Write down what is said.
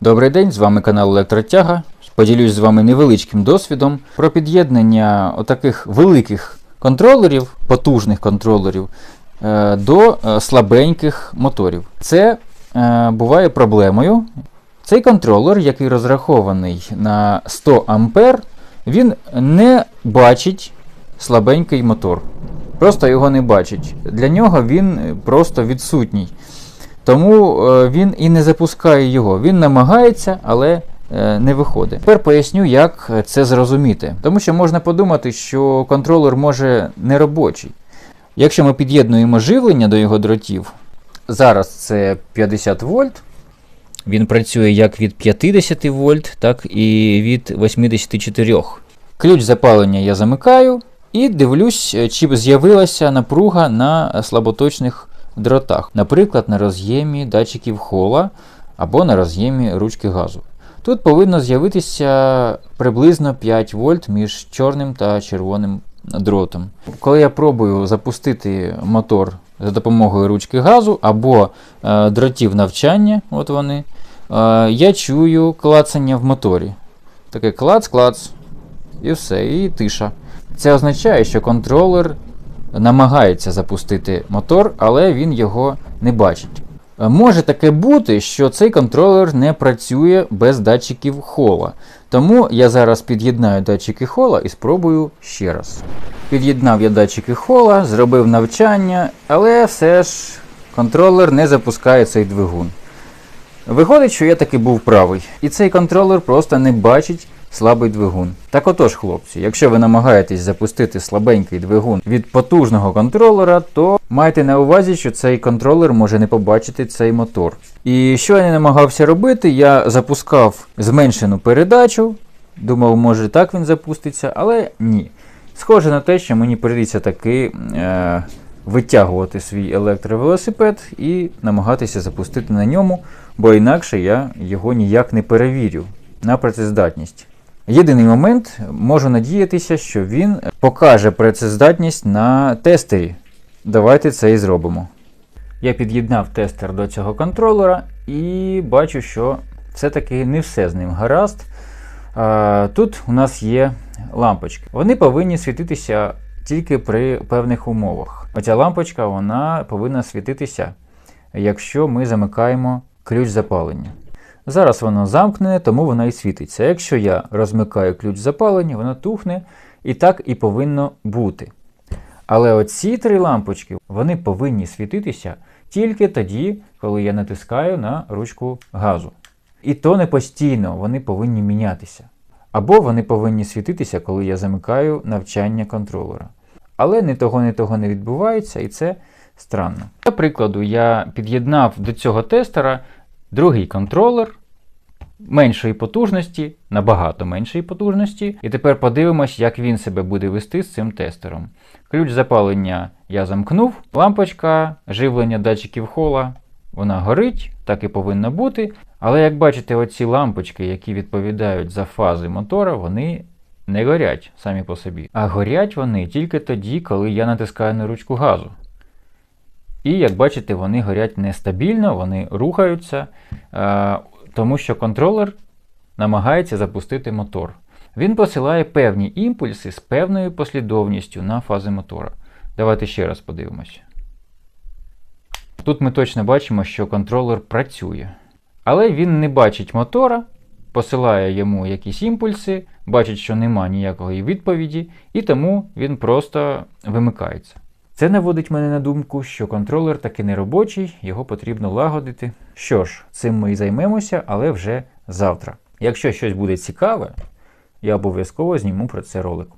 Добрий день, з вами канал Електротяга. Поділюсь з вами невеличким досвідом про під'єднання отаких великих контролерів, потужних контролерів е, до е, слабеньких моторів. Це е, буває проблемою. Цей контролер, який розрахований на 100 А, він не бачить слабенький мотор. Просто його не бачить. Для нього він просто відсутній. Тому е, він і не запускає його. Він намагається, але е, не виходить. Тепер поясню, як це зрозуміти. Тому що можна подумати, що контролер може не робочий. Якщо ми під'єднуємо живлення до його дротів, зараз це 50 вольт. Він працює як від 50 вольт, так і від 84. Ключ запалення я замикаю і дивлюсь, е, чи з'явилася напруга на слаботочних дротах, наприклад, на роз'ємі датчиків хола або на роз'ємі ручки газу. Тут повинно з'явитися приблизно 5 вольт між чорним та червоним дротом. Коли я пробую запустити мотор за допомогою ручки газу або е, дротів навчання, от вони, е, я чую клацання в моторі. Таке клац-клац, і все, і тиша. Це означає, що контролер намагається запустити мотор, але він його не бачить. Е, Може таке бути, що цей контролер не працює без датчиків хола. Тому я зараз під'єднаю датчики хола і спробую ще раз. Під'єднав я датчики хола, зробив навчання, але все ж контролер не запускає цей двигун. Виходить, що я таки був правий, і цей контролер просто не бачить слабий двигун. Так отож, хлопці, якщо ви намагаєтесь запустити слабенький двигун від потужного контролера, то майте на увазі, що цей контролер може не побачити цей мотор. І що я не намагався робити, я запускав зменшену передачу. Думав, може так він запуститься, але ні. Схоже на те, що мені прийдеться таки е, витягувати свій електровелосипед і намагатися запустити на ньому, бо інакше я його ніяк не перевірю на працездатність. Єдиний момент, можу надіятися, що він покаже працездатність на тестері. Давайте це і зробимо. Я під'єднав тестер до цього контролера і бачу, що все-таки не все з ним гаразд. Тут у нас є лампочки. Вони повинні світитися тільки при певних умовах. Оця лампочка вона повинна світитися, якщо ми замикаємо ключ запалення. Зараз воно замкнене, тому вона і світиться. Якщо я розмикаю ключ запалення, воно тухне і так і повинно бути. Але оці три лампочки вони повинні світитися тільки тоді, коли я натискаю на ручку газу. І то не постійно, вони повинні мінятися. Або вони повинні світитися, коли я замикаю навчання контролера. Але ні того, ні того не відбувається, і це странно. Для прикладу, я під'єднав до цього тестера другий контролер меншої потужності, набагато меншої потужності. І тепер подивимось, як він себе буде вести з цим тестером. Ключ запалення я замкнув, лампочка живлення датчиків хола. Вона горить, так і повинно бути. Але як бачите, оці лампочки, які відповідають за фази мотора, вони не горять самі по собі. А горять вони тільки тоді, коли я натискаю на ручку газу. І як бачите, вони горять нестабільно, вони рухаються, е, тому що контролер намагається запустити мотор. Він посилає певні імпульси з певною послідовністю на фази мотора. Давайте ще раз подивимося. Тут ми точно бачимо, що контролер працює. Але він не бачить мотора, посилає йому якісь імпульси, бачить, що нема ніякої відповіді, і тому він просто вимикається. Це наводить мене на думку, що контролер таки не робочий, його потрібно лагодити. Що ж, цим ми і займемося, але вже завтра. Якщо щось буде цікаве, я обов'язково зніму про це ролик.